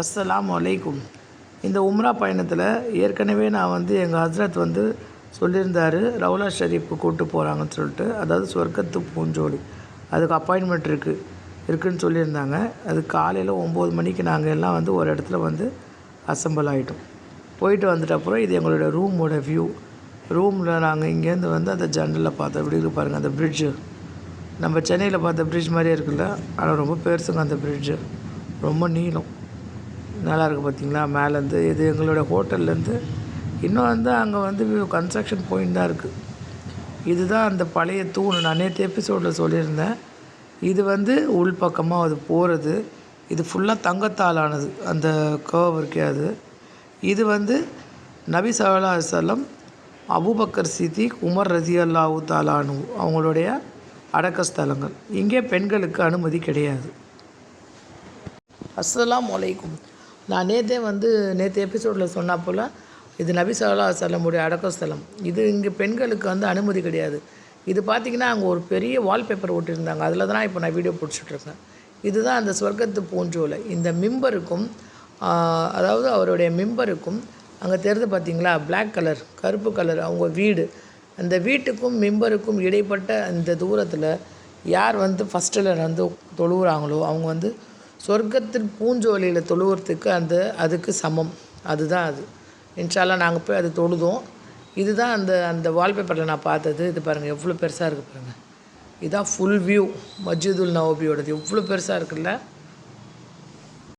அஸ்ஸலாம் வலைக்கும் இந்த உம்ரா பயணத்தில் ஏற்கனவே நான் வந்து எங்கள் ஹஸ்ரத் வந்து சொல்லியிருந்தாரு ரவுலா ஷெரீஃப்க்கு கூப்பிட்டு போகிறாங்கன்னு சொல்லிட்டு. அதாவது சொர்க்கத்து பூஞ்சோடி அதுக்கு அப்பாயின்மெண்ட் இருக்குது இருக்குன்னு சொல்லியிருந்தாங்க. அது காலையில் ஒம்பது மணிக்கு நாங்கள் எல்லாம் வந்து ஒரு இடத்துல வந்து அசம்பிள் ஆகிட்டோம் போயிட்டு வந்துட்ட அப்புறம் இது எங்களோட ரூமோட வியூ ரூமில் நாங்கள் இங்கேருந்து வந்து அந்த ஜன்னலில் பார்த்தோம் இப்படி பாருங்கள் அந்த பிரிட்ஜு நம்ம சென்னையில் பார்த்த பிரிட்ஜ் மாதிரியே இருக்குல்ல ஆனால் ரொம்ப பெருசுங்க அந்த பிரிட்ஜு ரொம்ப நீளம். நல்லா இருக்குது பார்த்தீங்களா? மேலேருந்து இது எங்களோட ஹோட்டல்லேருந்து இன்னும் வந்து அங்கே வந்து கன்ஸ்ட்ரக்ஷன் பாயிண்ட் தான் இருக்குது இதுதான் அந்த பழைய தூண். நான் நேற்று எபிசோடில் சொல்லியிருந்தேன். இது வந்து உள்பக்கமாக அது போகிறது இது ஃபுல்லாக தங்கத்தாலானது. அந்த கர்வ் இருக்கே அது. இது வந்து நபி சல்லா செல்லம் அபூபக்கர் சித்திக் உமர் ரதி அல்லாஹு தாலானு அவங்களுடைய அடக்க ஸ்தலங்கள். இங்கே பெண்களுக்கு அனுமதி கிடையாது. அஸ்ஸலாம் வலைக்கும் நான் நேற்றே வந்து நேற்று எபிசோடில் சொன்னா போல் இது நபி சொல்லா செல்லமுடைய அடக்க ஸ்தலம் இது இங்கே பெண்களுக்கு வந்து அனுமதி கிடையாது. இது பார்த்திங்கன்னா அங்கே ஒரு பெரிய வால்பேப்பர் ஒட்டியிருந்தாங்க அதில் தான் இப்போ நான் வீடியோ பிடிச்சிட்ருக்கேன் இதுதான் அந்த சொர்க்கத்து பூஞ்சோலை. இந்த மிம்பருக்கும் அதாவது அவருடைய மிம்பருக்கும் அங்கே தெரிந்து பார்த்தீங்களா பிளாக் கலர் கருப்பு கலர் அவங்க வீடு. அந்த வீட்டுக்கும் மிம்பருக்கும் இடைப்பட்ட அந்த தூரத்தில் யார் வந்து ஃபஸ்ட்டில் வந்து தொழுகிறாங்களோ அவங்க வந்து சொர்க்கத்தின் பூஞ்சோலியில் தொழுவுறதுக்கு அந்த அதுக்கு சமம். அதுதான் அது. இன்ஷால்லா நாங்கள் போய் அது தொழுதோம். இதுதான் அந்த அந்த வால்பேப்பரில் நான் பார்த்தது. இது பாருங்கள் எவ்வளோ பெருசாக இருக்குது பாருங்கள் இதுதான் ஃபுல் வியூ மஸ்ஜிதுல் நவோபியோடது. எவ்வளோ பெருசாக இருக்குல்ல?